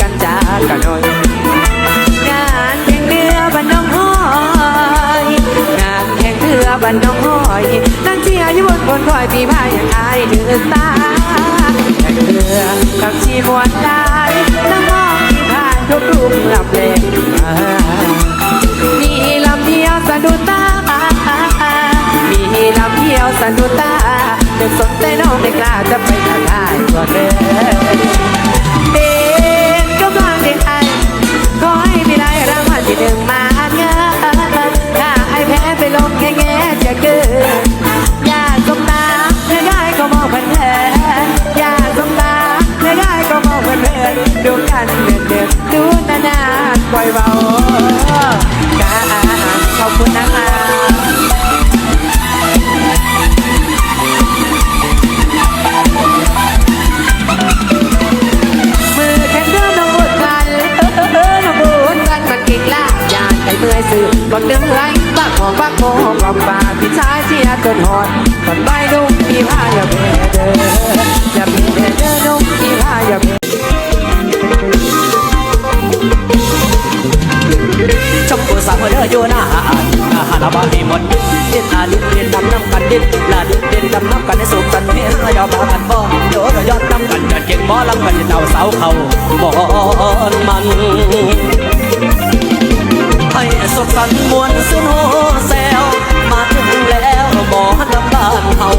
กันจากกันหน่อย งานแข่งเรือบันน้องห้อยงานแข่งเรือบันน้องห้อยนั่งเชียร์อยู่บนบนคอยพี่พายอย่างอายเดือตาแข่งเรือกับชีมวนได้นั่งมองพี่พายทุกรูปหลับเแรง ๆดูกันเดือดเดือดดูนานๆปล่อยเบากาขอบคุณนะคะมือแข็งเดินน้องบุญกันน้องบุญกันมันเก่งลากยานไอ้เมื่อยสื่อบักเดือไรบักของบักโมกล่อมปาพี่ชายเชียจนหอดก่อนใบนุ่มพี่พายเบเด้อ เด่นอาลินเด่นดำน้ำกันดินลาดินเด่นดำน้ำกันในสุขสันเพียงยอมมากันบ่โดดยอดน้ำกันจัดเก่งบ่ลำกันเต่าเสาเขาบ่อนมันให้สุขสันต์มวลสุนโฮแซวมาถึงแล้วบ่ลำบ้านเฮา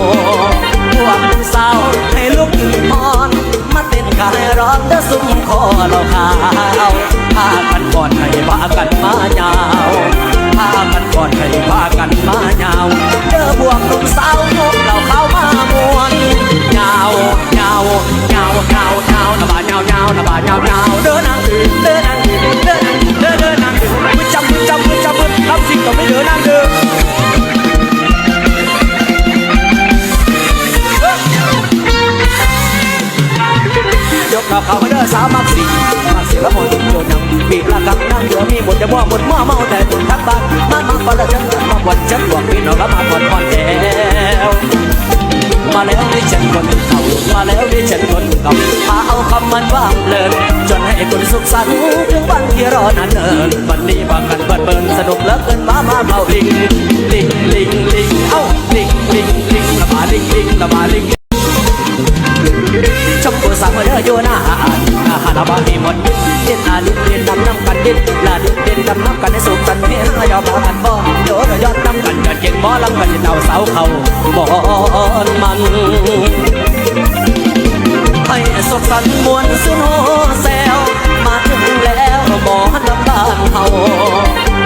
พวกสาวให้ลุกขึ้นมาเต้นกายร้อนเด้อซุ่มคอเราขาวพากันก่อนให้พากันมายาวพา อนให้พากันมายาว ยกกับเขาเด้อสามักสิมักสิละหมดโยนยังปีละกังนั่งเดือมีหมดจะบ่หมดมั่วเมาแต่ตุนทักบ้านมามาก่อนละฉันมาวันฉันหวังพี่น้องก็มาก่อนก่อนแล้วมาแล้วดิฉันคนเขามาแล้วดิฉันคนเก่ามาเอาคำมันว่างเลินจนให้คนสุขสันต์ถึงวันที่รอนานเนินวันนี้บาง อยู่หน้าอ่านอาหารบาให้หมดเด่นอาลินเด่นดำน้ำกันดิ้นลาดินเด่นดำน้ำกันในสุขสันเพียงยอมมากันบ่โดดยอดน้ำกันจัดเก่งบ่ลำกันเต่าเสาเขาบ่อนมันให้สุขสันต์มวลสุนโฮแซวมาถึงแล้วบ่น้ำบ้านเฮา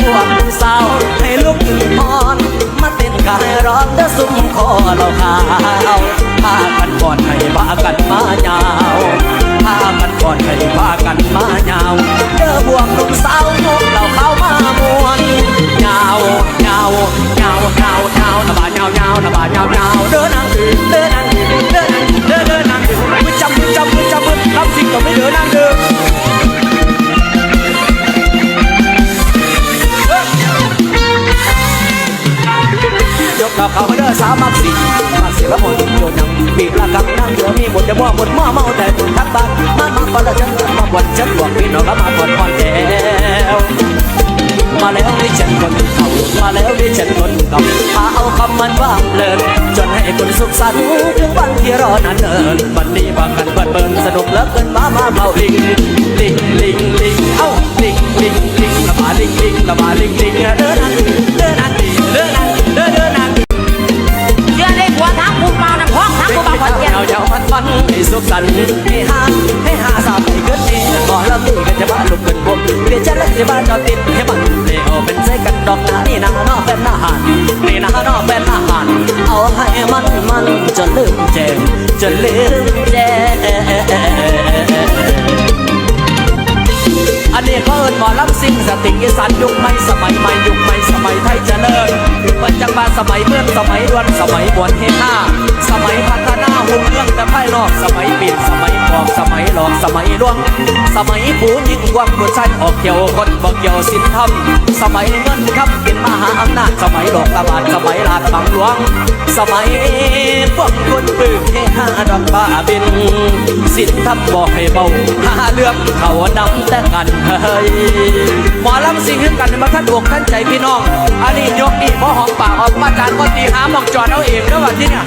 พวกสาวให้ลุกขึ้นพรมาเต้นกายร้อนเด้อซุ่มคอเราขาวพากันก่อนให้พากันมายาว พามันก่อนใคร กกับเขาเด้อสาวมักสิมักสิละหมดโยนยังปีละกังนั่งเดือมีหมดจะบ่หมดมั่วเมาแต่ตุนทักบ้านมามาก่อนละฉันมาวันฉันหวังพี่น้องก็มาก่อนก่อนแล้วมาแล้วดิฉันคนเก่ามาแล้วดิฉันคนเก่าพาเอาคำมันว่างเลินจนให้คนสุขสันต์ถึงวันที่รอนานเนินวันนี้บางกันเปิดเปินสนุกเลือเกินมามาเมาลิงลิงลิงลิงเอ้าลิงลิงลิงละมาลิงลิงละมาลิงลิงเด้อนันเด้อนั จะเล่นจะมาจอดติดให้มันเลี้ยวเป็นใจกันดอกนานี่นะนอแฟนอาหารนี่นะนอแฟนอาหารเอาให้มันมันจนลืมแจงจนลืมแจงอันนี้เขาเอิญหมอลำซิ่งสติงอีสานยุคใหม่สมัยใหม่ยุคใหม่สมัยไทยเจริญมันจังมาสมัยเมื่อสมัยดวนสมัยบวนเฮห้าสมัย พัฒนาหุ่นเรื่องแต่ภายนอกสมัยปิดสมัยปอกสมัยหลอกสมัยลวง สมัยผู้ยิ่งว้างผู้ชายออกเกี่ยวคนบอกเกี่ยวสินธรรมสมัยเงินคำเป็นมหาอำนาจสมัยหลอกระบาดสมัยลาดบังหลวง สมัยพวกคนปื้มเฮห้าดอกบ้าบิน สินธรรมบอกให้เบาหาเรื่องเขานำแต่กันเฮ้ยหมอลำสิงขึ้นกันมาท่านอกท่านใจพี่น้องอันนี้ยกนี่พอหอมปากออกมาจานก็ตีหาหมองจอดเอาเองแล้วว่าที่เนี่ย